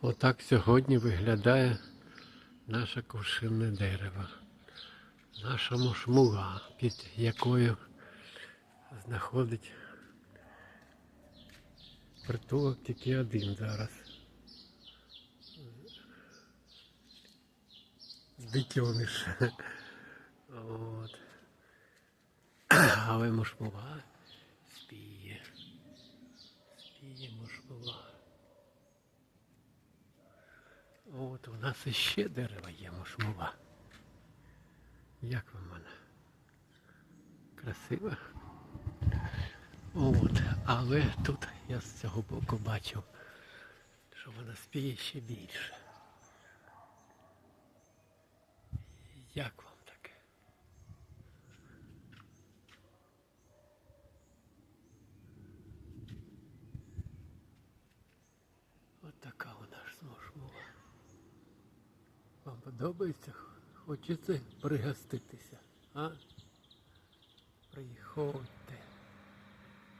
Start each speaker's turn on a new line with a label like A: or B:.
A: Отак сьогодні виглядає наше кувшинне дерево. Наша мушмуга, під якою знаходить притулок тільки один зараз. Дитьониш. От. Але мушмуга спіє. Спіє мушмуга. От у нас іще дерево є мушмула. Як вам вона? Красива. От, але тут я з цього боку бачив, що вона спіє ще більше. Як вам Вам подобається? Хочеться пригоститися, а? Приходьте.